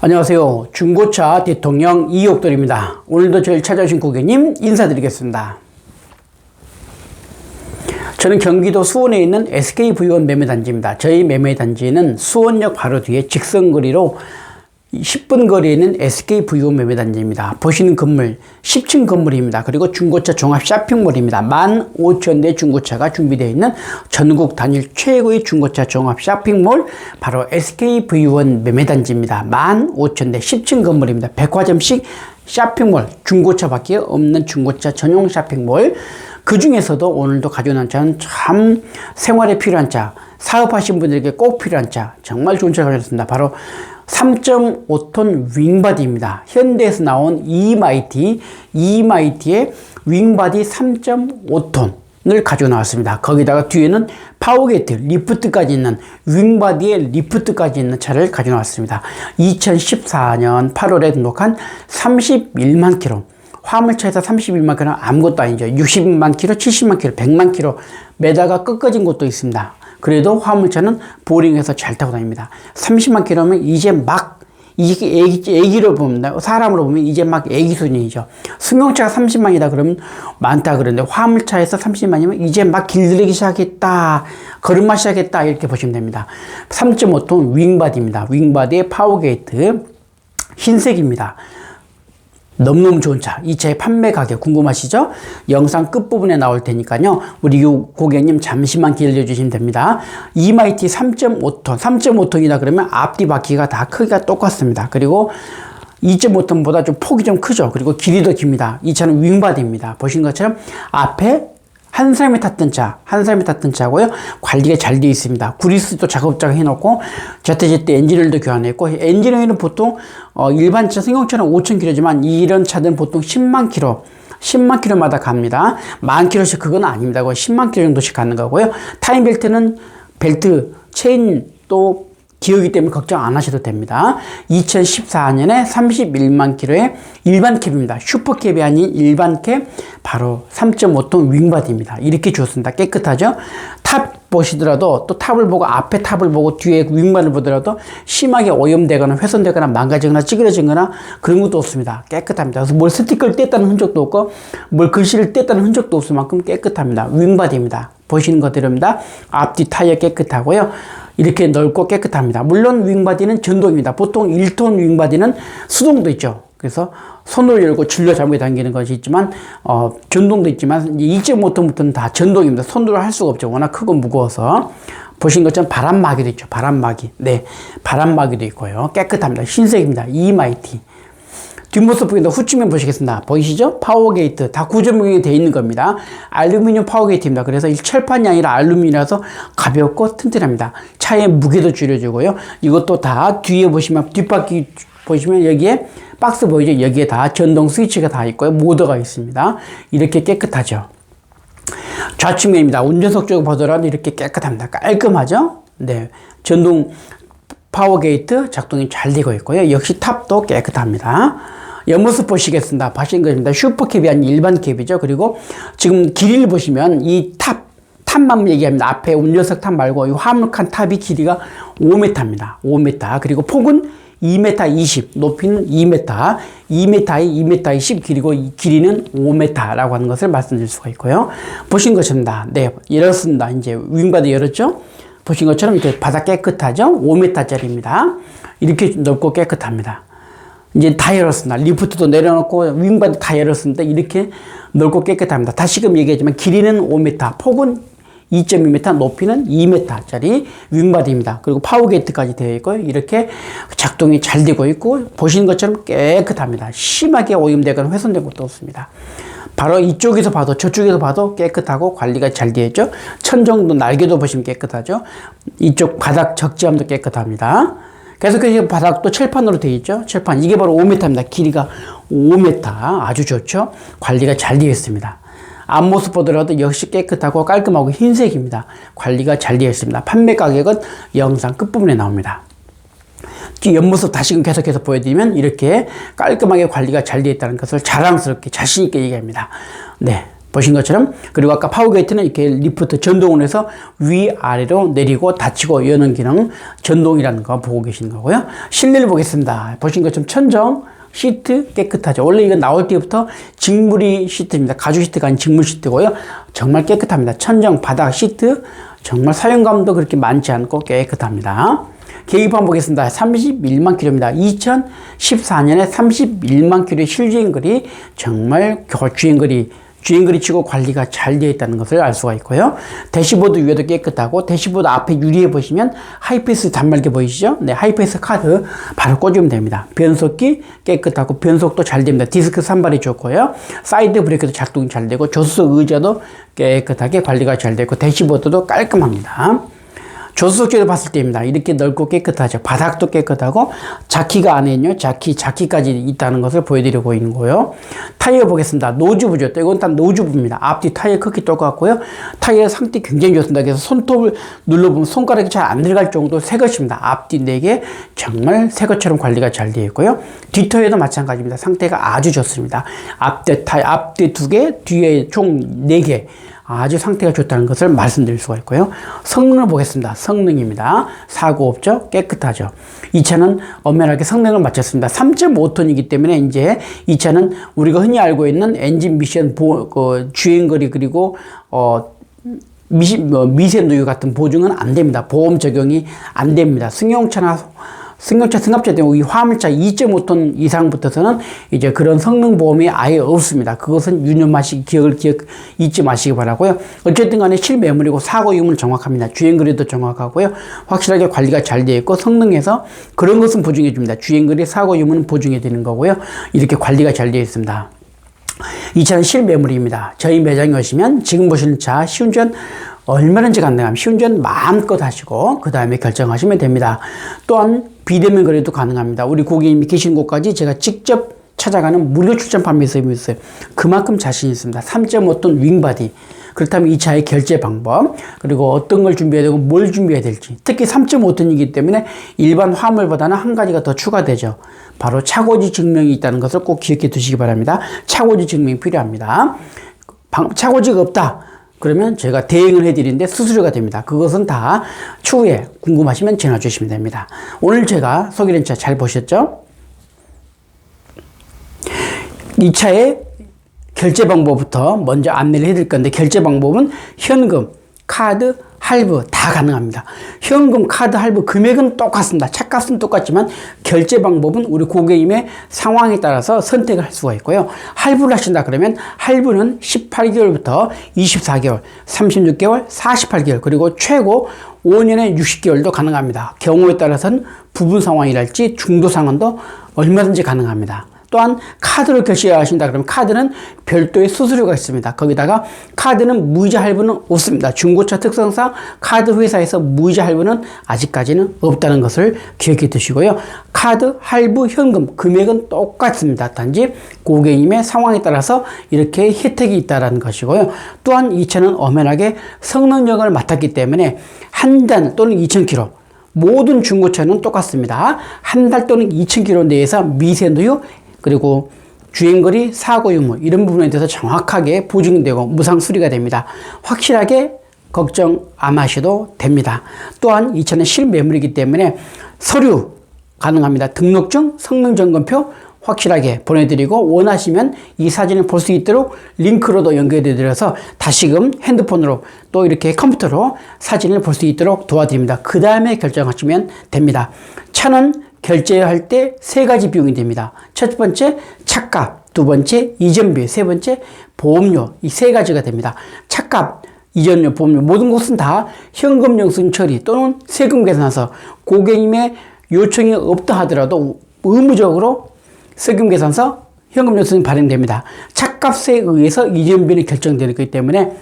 안녕하세요. 중고차 대통령 이옥돌입니다. 오늘도 저를 찾아주신 고객님 인사드리겠습니다. 저는 경기도 수원에 있는 SKV1 매매단지입니다. 저희 매매단지는 수원역 바로 뒤에 직선거리로 10분 거리에 있는 SKV5 매매단지입니다. 보시는 건물 10층 건물입니다. 그리고 중고차 종합 쇼핑몰입니다. 15,000대 중고차가 준비되어 있는 전국 단일 최고의 중고차 종합 쇼핑몰 바로 SKV1 매매단지입니다. 15,000대 10층 건물입니다. 백화점식 쇼핑몰 중고차밖에 없는 중고차 전용 쇼핑몰 그 중에서도 오늘도 가져온 차는 참 생활에 필요한 차 사업하신 분들에게 꼭 필요한 차 정말 좋은 차를 가져왔습니다. 바로 3.5톤 윙바디입니다. 현대에서 나온 이마이티, 이마이티의 윙바디 3.5톤을 가지고 나왔습니다. 거기다가 뒤에는 파워게이트, 리프트까지 있는 윙바디의 리프트까지 있는 차를 가지고 나왔습니다. 2014년 8월에 등록한 31만 킬로. 화물차에서 31만 킬로는 아무것도 아니죠. 60만 킬로, 70만 킬로, 100만 킬로 매다가 꺾어진 곳도 있습니다. 그래도 화물차는 보링해서 잘 타고 다닙니다. 30만 킬로면 이제 막 이게 애기, 애기로 보면, 사람으로 보면 이제 막 애기 수준이죠. 승용차가 30만이다 그러면 많다 그러는데 화물차에서 30만이면 이제 막 길들이기 시작했다. 걸음마 시작했다. 이렇게 보시면 됩니다. 3.5톤 윙바디입니다. 윙바디의 파워게이트. 흰색입니다. 너무너무 좋은 차. 이 차의 판매 가격 궁금하시죠? 영상 끝부분에 나올 테니까요. 우리 고객님 잠시만 기다려 주시면 됩니다. 이마이티 3.5톤, 3.5톤이다 그러면 앞뒤 바퀴가 다 크기가 똑같습니다. 그리고 2.5톤보다 좀 폭이 좀 크죠. 그리고 길이도 깁니다. 이 차는 윙바디입니다. 보신 것처럼 앞에 한 사람이 탔던 차, 한 사람이 탔던 차고요. 관리가 잘 되어 있습니다. 구리스도 작업장 해놓고 제때제때 엔진오일도 교환했고 엔진오일은 보통 어, 일반 차 승용차는 5,000km지만 이런 차들은 보통 10만 km 10만 킬로마다 갑니다. 만 킬로씩 그건 아닙니다. 10만 킬로 정도씩 가는 거고요. 타임 벨트는 벨트, 체인 또 기어기 때문에 걱정 안 하셔도 됩니다. 2014년에 31만 킬로의 일반 캡입니다. 슈퍼캡이 아닌 일반 캡 바로 3.5톤 윙바디입니다. 이렇게 주었습니다. 깨끗하죠? 탑 보시더라도 또 탑을 보고 앞에 탑을 보고 뒤에 윙바를 보더라도 심하게 오염되거나 훼손되거나 망가지거나 찌그러지거나 그런 것도 없습니다. 깨끗합니다. 그래서 뭘 스티커를 뗐다는 흔적도 없고 뭘 글씨를 뗐다는 흔적도 없을 만큼 깨끗합니다. 윙바디입니다. 보시는 것들입니다. 앞뒤 타이어 깨끗하고요. 이렇게 넓고 깨끗합니다. 물론 윙바디는 전동입니다. 보통 1톤 윙바디는 수동도 있죠. 그래서 손을 열고 줄여 잡고 당기는 것이 있지만 어, 전동도 있지만 2.5톤부터는 다 전동입니다. 손으로 할 수가 없죠. 워낙 크고 무거워서 보신 것처럼 바람막이도 있죠. 바람막이. 네, 바람막이도 있고요. 깨끗합니다. 흰색입니다. 이마이티. 뒷모습 보기도 후측면 보시겠습니다. 보이시죠? 파워게이트 다 구조명이 되어 있는 겁니다. 알루미늄 파워게이트입니다. 그래서 이 철판이 아니라 알루미늄이라서 가볍고 튼튼합니다. 차의 무게도 줄여주고요. 이것도 다 뒤에 보시면 뒷바퀴 보시면 여기에 박스 보이죠? 여기에 다 전동 스위치가 다 있고요. 모터가 있습니다. 이렇게 깨끗하죠. 좌측면입니다. 운전석 쪽을 보더라도 이렇게 깨끗합니다. 깔끔하죠? 네. 전동 파워 게이트 작동이 잘 되고 있고요. 역시 탑도 깨끗합니다. 옆모습 보시겠습니다. 보신 것입니다. 슈퍼캡이 아닌 일반 캡이죠. 그리고 지금 길이를 보시면 이 탑, 탑만 얘기합니다. 앞에 운전석 탑 말고 이 화물칸 탑이 길이가 5m입니다. 5m. 그리고 폭은 2m 20, 높이는 2m, 2m에 2m 20, 그리고 길이는 5m라고 하는 것을 말씀드릴 수가 있고요. 보신 것입니다. 네, 열었습니다. 이제 윙바디 열었죠? 보신 것처럼 이렇게 바닥 깨끗하죠? 5m짜리입니다. 이렇게 넓고 깨끗합니다. 이제 다 열었습니다. 리프트도 내려놓고 윙바디 다 열었습니다. 이렇게 넓고 깨끗합니다. 다시금 얘기하지만 길이는 5m, 폭은 2.2m, 높이는 2m짜리 윙바디입니다. 그리고 파워게이트까지 되어 있고요. 이렇게 작동이 잘 되고 있고 보시는 것처럼 깨끗합니다. 심하게 오염되거나 훼손된 것도 없습니다. 바로 이쪽에서 봐도 저쪽에서 봐도 깨끗하고 관리가 잘 되어 있죠. 천정도 날개도 보시면 깨끗하죠. 이쪽 바닥 적재함도 깨끗합니다. 그래서 그 바닥도 철판으로 되어 있죠. 철판. 이게 바로 5m입니다. 길이가 5m. 아주 좋죠. 관리가 잘 되어 있습니다. 앞모습 보더라도 역시 깨끗하고 깔끔하고 흰색입니다. 관리가 잘 되어 있습니다. 판매 가격은 영상 끝부분에 나옵니다. 옆모습 다시금 계속해서 보여드리면 이렇게 깔끔하게 관리가 잘 되어 있다는 것을 자랑스럽게 자신있게 얘기합니다. 네. 보신 것처럼 그리고 아까 파워게이트는 이렇게 리프트 전동을 해서 위아래로 내리고 닫히고 여는 기능 전동이라는 거 보고 계시는 거고요. 실내를 보겠습니다. 보신 것처럼 천정 시트 깨끗하죠. 원래 이거 나올 때부터 직물이 시트입니다. 가죽 시트가 아닌 직물 시트고요. 정말 깨끗합니다. 천정, 바닥, 시트 정말 사용감도 그렇게 많지 않고 깨끗합니다. 계기판 보겠습니다. 31만 킬로입니다. 2014년에 31만 킬로의 실주행 거리 정말 주행 거리 주행거리 치고 관리가 잘 되어 있다는 것을 알 수가 있고요. 대시보드 위에도 깨끗하고 대시보드 앞에 유리에 보시면 하이패스 단말기 보이시죠? 네, 하이패스 카드 바로 꽂으면 됩니다. 변속기 깨끗하고 변속도 잘 됩니다. 디스크 산발이 좋고요. 사이드 브레이크도 작동이 잘 되고 조수석 의자도 깨끗하게 관리가 잘 되고 대시보드도 깔끔합니다. 조수석재를 봤을 때입니다. 이렇게 넓고 깨끗하죠. 바닥도 깨끗하고 자키가 안에 있요. 자키, 자키까지 있다는 것을 보여드리고 있는 거예요. 타이어 보겠습니다. 노즈부죠. 이건 딱 노즈부입니다. 앞뒤 타이어 크기 똑같고요. 타이어 상태 굉장히 좋습니다. 그래서 손톱을 눌러보면 손가락이 잘 안 들어갈 정도 새 것입니다. 앞뒤 4개 정말 새 것처럼 관리가 잘 되어 있고요. 뒷타이어도 마찬가지입니다. 상태가 아주 좋습니다. 앞뒤 타이어, 앞뒤 2개, 뒤에 총 4개. 아주 상태가 좋다는 것을 말씀드릴 수가 있고요. 성능을 보겠습니다. 성능입니다. 사고 없죠? 깨끗하죠? 이 차는 엄연하게 성능을 마쳤습니다. 3.5톤이기 때문에 이제 이 차는 우리가 흔히 알고 있는 엔진 미션 보, 그 주행거리 그리고 어, 미, 뭐, 미세 누유 같은 보증은 안 됩니다. 보험 적용이 안 됩니다. 승용차나 승용차 승합차 등이 화물차 2.5톤 이상부터서는 이제 그런 성능 보험이 아예 없습니다. 그것은 유념하시기 기억을 기억 잊지 마시기 바라고요. 어쨌든 간에 실매물이고 사고 유무는 정확합니다. 주행 거리도 정확하고요. 확실하게 관리가 잘 되어 있고 성능에서 그런 것은 보증해 줍니다. 주행 거리 사고 유무는 보증해 드리는 거고요. 이렇게 관리가 잘 되어 있습니다. 이 차는 실매물입니다. 저희 매장에 오시면 지금 보시는 차 시운전 얼마든지 가능합니다. 시운전 마음껏 하시고 그 다음에 결정하시면 됩니다. 또한 비대면 거래도 가능합니다. 우리 고객님이 계신 곳까지 제가 직접 찾아가는 무료 출장 판매 서비스. 그만큼 자신 있습니다. 3.5톤 윙바디. 그렇다면 이 차의 결제 방법, 그리고 어떤 걸 준비해야 되고 뭘 준비해야 될지. 특히 3.5톤이기 때문에 일반 화물보다는 한 가지가 더 추가되죠. 바로 차고지 증명이 있다는 것을 꼭 기억해 두시기 바랍니다. 차고지 증명이 필요합니다. 차고지가 없다. 그러면 제가 대행을 해드리는데 수수료가 됩니다. 그것은 다 추후에 궁금하시면 전화 주시면 됩니다. 오늘 제가 소개된 차 잘 보셨죠? 이 차의 결제 방법부터 먼저 안내를 해드릴 건데 결제 방법은 현금, 카드, 할부 다 가능합니다. 현금, 카드, 할부 금액은 똑같습니다. 차값은 똑같지만 결제 방법은 우리 고객님의 상황에 따라서 선택을 할 수가 있고요. 할부를 하신다 그러면 할부는 18개월부터 24개월, 36개월, 48개월 그리고 최고 5년에 60개월도 가능합니다. 경우에 따라서는 부분 상황이랄지 중도 상황도 얼마든지 가능합니다. 또한 카드로 결제하신다 그러면 카드는 별도의 수수료가 있습니다. 거기다가 카드는 무이자 할부는 없습니다. 중고차 특성상 카드 회사에서 무이자 할부는 아직까지는 없다는 것을 기억해 두시고요. 카드, 할부, 현금 금액은 똑같습니다. 단지 고객님의 상황에 따라서 이렇게 혜택이 있다는 것이고요. 또한 이 차는 엄연하게 성능력을 맡았기 때문에 한달 또는 2,000km 모든 중고차는 똑같습니다. 한 달 또는 2,000km 내에서 미세누유 그리고 주행거리, 사고 유무 이런 부분에 대해서 정확하게 보증되고 무상 수리가 됩니다. 확실하게 걱정 안 하셔도 됩니다. 또한 이 차는 실매물이기 때문에 서류 가능합니다. 등록증, 성능점검표 확실하게 보내드리고 원하시면 이 사진을 볼 수 있도록 링크로도 연결해 드려서 다시금 핸드폰으로 또 이렇게 컴퓨터로 사진을 볼 수 있도록 도와드립니다. 그 다음에 결정하시면 됩니다. 차는 결제할 때 세 가지 비용이 됩니다. 첫 번째 차값, 두 번째 이전비, 세 번째 보험료 이 세 가지가 됩니다. 차값, 이전료, 보험료 모든 것은 다 현금 영수증 처리 또는 세금 계산서 고객님의 요청이 없다 하더라도 의무적으로 세금 계산서 현금 영수증 발행됩니다. 차값에 의해서 이전비는 결정되기 때문에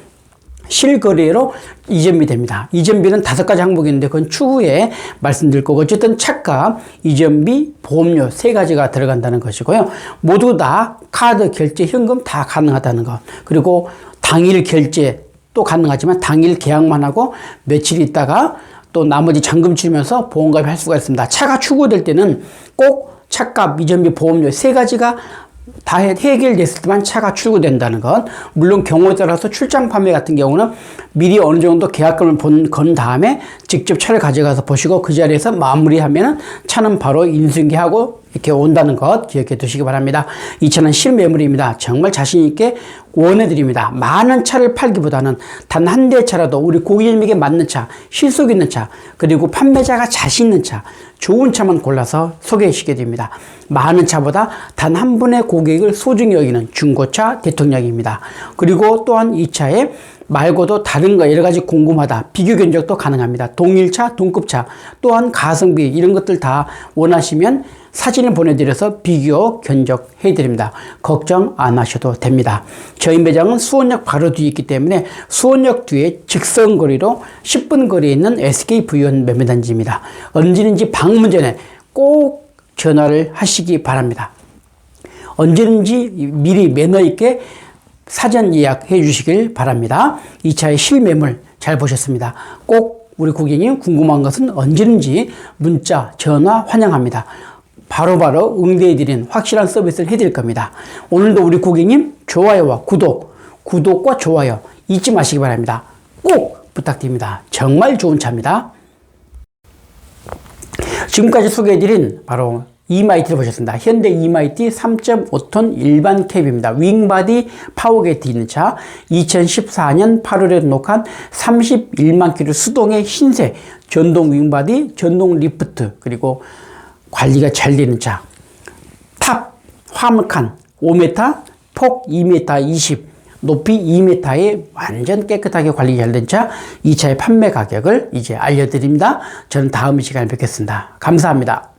실거래로 이전비 됩니다. 이전비는 다섯 가지 항목이 있는데 그건 추후에 말씀드릴 거고 어쨌든 차값, 이전비, 보험료 세 가지가 들어간다는 것이고요. 모두 다 카드, 결제, 현금 다 가능하다는 것. 그리고 당일 결제 또 가능하지만 당일 계약만 하고 며칠 있다가 또 나머지 잔금 치면서 보험가입 할 수가 있습니다. 차가 출고될 때는 꼭 차값, 이전비, 보험료 세 가지가 다 해- 해결됐을 때만 차가 출고된다는 것. 물론 경우에 따라서 출장 판매 같은 경우는 미리 어느 정도 계약금을 본, 건 다음에 직접 차를 가져가서 보시고 그 자리에서 마무리하면 차는 바로 인수인계하고 이렇게 온다는 것 기억해 두시기 바랍니다. 이 차는 실매물입니다. 정말 자신있게 원해드립니다. 많은 차를 팔기보다는 단 한 대 차라도 우리 고객님에게 맞는 차, 실속 있는 차, 그리고 판매자가 자신 있는 차, 좋은 차만 골라서 소개해주시게 됩니다. 많은 차보다 단 한 분의 고객을 소중히 여기는 중고차 대통령입니다. 그리고 또한 이 차에 말고도 다른 거 여러 가지 궁금하다. 비교 견적도 가능합니다. 동일차, 동급차, 또한 가성비 이런 것들 다 원하시면 사진을 보내드려서 비교 견적해 드립니다. 걱정 안 하셔도 됩니다. 저희 매장은 수원역 바로 뒤에 있기 때문에 수원역 뒤에 직선 거리로 10분 거리에 있는 SK 부연 매매단지입니다. 언제든지 방문 전에 꼭 전화를 하시기 바랍니다. 언제든지 미리 매너 있게 사전 예약해 주시길 바랍니다. 이 차의 실매물 잘 보셨습니다. 꼭 우리 고객님 궁금한 것은 언제든지 문자, 전화 환영합니다. 바로 바로 응대해 드리는 확실한 서비스를 해 드릴 겁니다. 오늘도 우리 고객님 좋아요와 구독, 구독과 좋아요 잊지 마시기 바랍니다. 꼭 부탁드립니다. 정말 좋은 차입니다. 지금까지 소개해드린 바로 이마이티를 보셨습니다. 현대 이마이티 3.5톤 일반 캡입니다. 윙바디 파워게이트 있는 차 2014년 8월에 녹한 31만 킬로 수동의 흰색 전동 윙바디, 전동 리프트 그리고 관리가 잘 되는 차. 탑 화물칸 5m, 폭 2m 20, 높이 2m의 완전 깨끗하게 관리 잘 된 차, 이 차의 판매 가격을 이제 알려드립니다. 저는 다음 시간에 뵙겠습니다. 감사합니다.